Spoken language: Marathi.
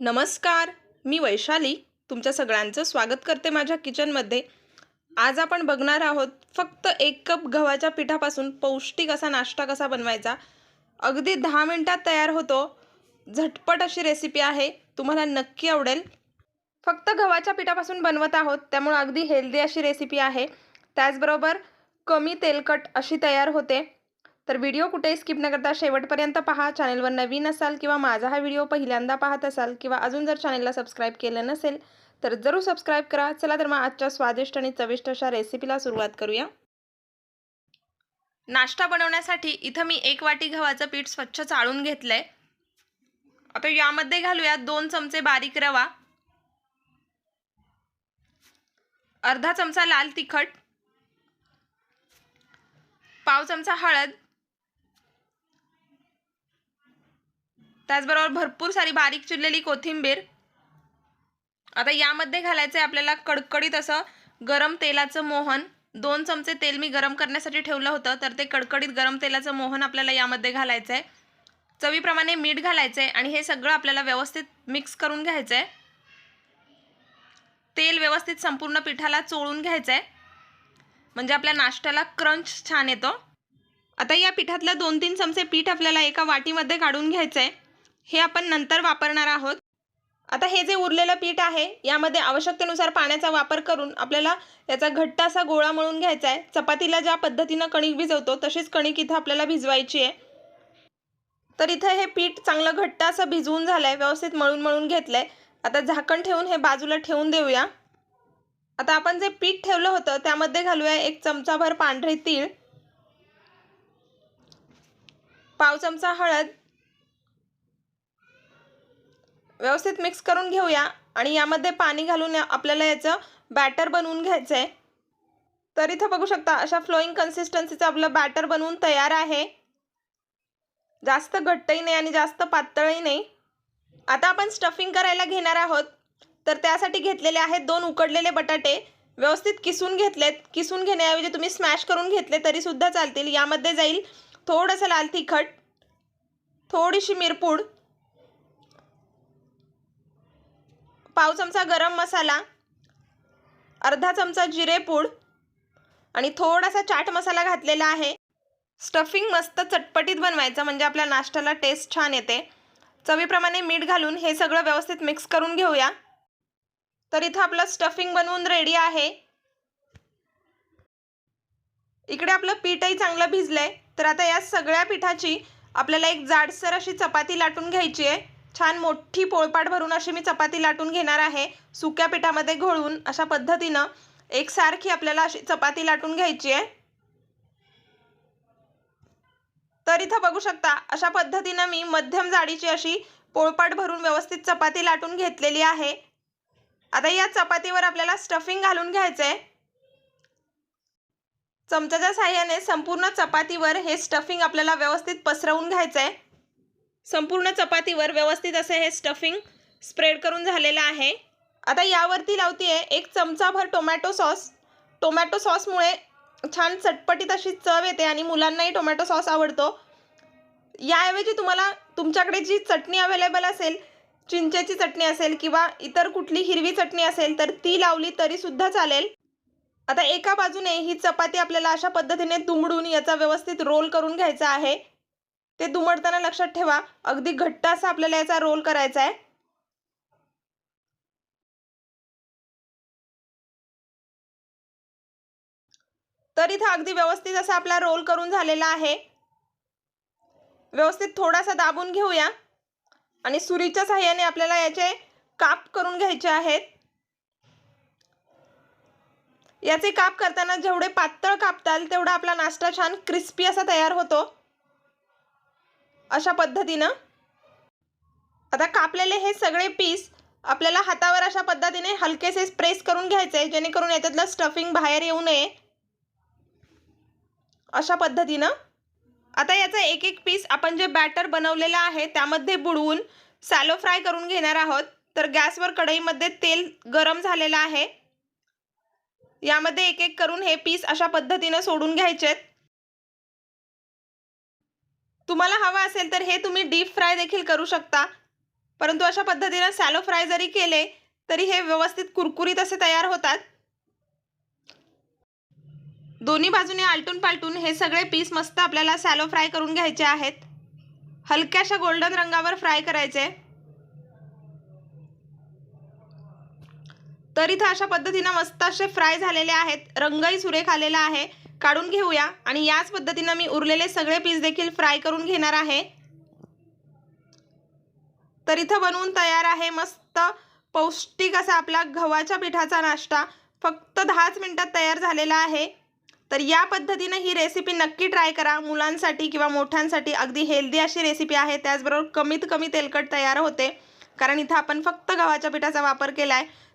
नमस्कार मी वैशाली. तुमच्या सगळ्यांचं स्वागत करते माझ्या किचनमध्ये. आज आपण बघणार आहोत फक्त एक कप गव्हाच्या पिठापासून पौष्टिक असा नाश्ता कसा बनवायचा. अगदी दहा मिनटात तयार होतो. झटपट अशी रेसिपी आहे. तुम्हाला नक्की आवडेल. फक्त गव्हाच्या पिठापासून बनवत आहोत त्यामुळे अगदी हेल्दी अशी रेसिपी आहे. त्याचबरोबर कमी तेलकट अशी तयार होते. तर व्हिडिओ कुठेही स्किप न करता शेवटपर्यंत पहा. चॅनेलवर नवीन असाल किंवा माझा हा व्हिडिओ पहिल्यांदा पाहत असाल किंवा अजून जर चॅनेलला सबस्क्राईब केलं नसेल तर जरूर सबस्क्राईब करा. चला तर मग आजच्या स्वादिष्ट आणि चविष्ट अशा रेसिपीला सुरुवात करूया. नाश्ता बनवण्यासाठी इथं मी एक वाटी गव्हाचं पीठ स्वच्छ चाळून घेतलंय. आता यामध्ये घालूया दोन चमचे बारीक रवा. अर्धा चमचा लाल तिखट. पाव चमचा हळद. त्याचबरोबर भरपूर सारी बारीक चिरलेली कोथिंबीर. आता यामध्ये घालायचं आहे आपल्याला कडकडीत असं गरम तेलाचं मोहन. दोन चमचे तेल मी गरम करण्यासाठी ठेवलं होतं तर ते कडकडीत गरम तेलाचं मोहन आपल्याला यामध्ये घालायचं आहे चवीप्रमाणे मीठ घालायचं आहे आणि हे सगळं आपल्याला व्यवस्थित मिक्स करून घ्यायचं आहे तेल व्यवस्थित संपूर्ण पिठाला चोळून घ्यायचं आहे म्हणजे आपल्या नाश्त्याला क्रंच छान येतो. आता या पिठातलं दोन तीन चमचे पीठ आपल्याला एका वाटीमध्ये काढून घ्यायचं आहे हे आपण नंतर वापरणार आहोत. आता हे जे उरलेलं पीठ आहे यामध्ये आवश्यकतेनुसार पाण्याचा वापर करून आपल्याला याचा घट्ट असा गोळा मळून घ्यायचा आहे. चपातीला ज्या पद्धतीनं कणिक भिजवतो तशीच कणिक इथं आपल्याला भिजवायची आहे. तर इथं हे पीठ चांगलं घट्ट असं भिजवून झालं आहे व्यवस्थित मळून मळून घेतलं आहे आता झाकण ठेवून हे बाजूला ठेवून देऊया. आता आपण जे पीठ ठेवलं होतं त्यामध्ये घालूया एक चमचाभर पांढरे तीळ. पाव चमचा हळद. व्यवस्थित मिक्स करून घेऊया. आणि यामध्ये पाणी घालून आपल्याला याचं बॅटर बनवून घ्यायचं आहे तर इथं बघू शकता अशा फ्लोईंग कन्सिस्टन्सीचं आपलं बॅटर बनवून तयार आहे. जास्त घट्टही नाही आणि जास्त पातळही नाही. आता आपण स्टफिंग करायला घेणार आहोत. तर त्यासाठी घेतलेले आहेत दोन उकडलेले बटाटे. व्यवस्थित किसून घेतलेत. किसून घेण्याऐवजी तुम्ही स्मॅश करून घेतले तरीसुद्धा चालतील. यामध्ये जाईल थोडंसं लाल तिखट थोडीशी मिरपूड पाव चमचा गरम मसाला अर्धा चमचा जिरेपूड आणि थोडासा चाट मसाला घातलेला आहे. स्टफिंग मस्त चटपटीत बनवायचं म्हणजे आपल्या नाश्त्याला टेस्ट छान येते. चवीप्रमाणे मीठ घालून हे सगळं व्यवस्थित मिक्स करून घेऊया. तर इथं आपलं स्टफिंग बनवून रेडी आहे. इकडे आपलं पीठही चांगलं भिजलंय. तर आता या सगळ्या पिठाची आपल्याला एक जाडसर अशी चपाती लाटून घ्यायची आहे. छान मोठी पोळपाट भरून अशी मी चपाती लाटून घेणार आहे. सुक्या पिठामध्ये घोळून अशा पद्धतीनं एकसारखी आपल्याला अशी चपाती लाटून घ्यायची आहे. तर इथं बघू शकता अशा पद्धतीनं मी मध्यम जाडीची अशी पोळपाट भरून व्यवस्थित चपाती लाटून घेतलेली आहे. आता या चपातीवर आपल्याला स्टफिंग घालून घ्यायचं आहे चमच्याच्या साह्याने संपूर्ण चपातीवर हे स्टफिंग आपल्याला व्यवस्थित पसरवून घ्यायचं आहे संपूर्ण चपातीवर व्यवस्थित असे हे स्टफिंग स्प्रेड करून झालेलं आहे. आता यावरती लावते आहे एक चमचाभर टोमॅटो सॉस टोमॅटो सॉसमुळे छान चटपटीत अशी चव येते आणि मुलांनाही टोमॅटो सॉस आवडतो. याऐवजी तुम्हाला तुमच्याकडे जी चटणी अवेलेबल असेल चिंचेची चटणी असेल किंवा इतर कुठली हिरवी चटणी असेल तर ती लावली तरीसुद्धा चालेल. आता एका बाजूने ही चपाती आपल्याला अशा पद्धतीने दुमडून याचा व्यवस्थित रोल करून घ्यायचा आहे. ते दुमडताना लक्षात ठेवा. अगदी घट्ट असा आपल्याला याचा रोल करायचा आहे. तर इथं अगदी व्यवस्थित असा आपला रोल करून झालेला आहे. व्यवस्थित थोडासा दाबून घेऊया. आणि सुरीच्या साह्याने आपल्याला याचे काप करून घ्यायचे आहेत. याचे काप करताना जेवढे पातळ कापताल तेवढा आपला नाश्ता छान क्रिस्पी असा तयार होतो. अशा पद्धतीनं आता कापलेले हे सगळे पीस आपल्याला हातावर अशा पद्धतीने हलकेसे प्रेस करून घ्यायचे आहे जेणेकरून याच्यातलं स्टफिंग बाहेर येऊ नये. अशा पद्धतीनं. आता याचा एक एक पीस आपण जे बॅटर बनवलेलं आहे त्यामध्ये बुडवून सॅलो फ्राय करून घेणार आहोत. तर गॅसवर कढईमध्ये तेल गरम झालेलं आहे. यामध्ये एक एक करून हे पीस अशा पद्धतीनं सोडून घ्यायचेत. तुम्हाला हवा असेल तर हे तुम्ही डीप फ्राय देखील करू शकता. परंतु अशा पद्धतीनं सॅलो फ्राय जरी केले तरी हे व्यवस्थित कुरकुरीत असे तयार होतात. दोन्ही बाजूने आलटून पालटून हे सगळे पीस मस्त आपल्याला सॅलो फ्राय करून घ्यायचे आहेत. हलक्याशा गोल्डन रंगावर फ्राय करायचे. तर इथं अशा पद्धतीनं मस्त असे फ्राय झालेले आहेत. रंगही सुरेख आलेला आहे. काढून घेऊया आणि याच पद्धतीनं मी उरलेले सगळे पीस देखील फ्राय करून घेणार आहे. तर इथं बनवून तयार आहे मस्त पौष्टिक असा आपला गव्हाच्या पिठाचा नाश्ता. फक्त दहाच मिनटात तयार झालेला आहे. तर या पद्धतीनं ही रेसिपी नक्की ट्राय करा. मुलांसाठी किंवा मोठ्यांसाठी अगदी हेल्दी अशी रेसिपी आहे. त्याचबरोबर कमीत कमी तेलकट तयार होते. कारण इथं आपण फक्त गव्हाच्या पिठाचा वापर केला आहे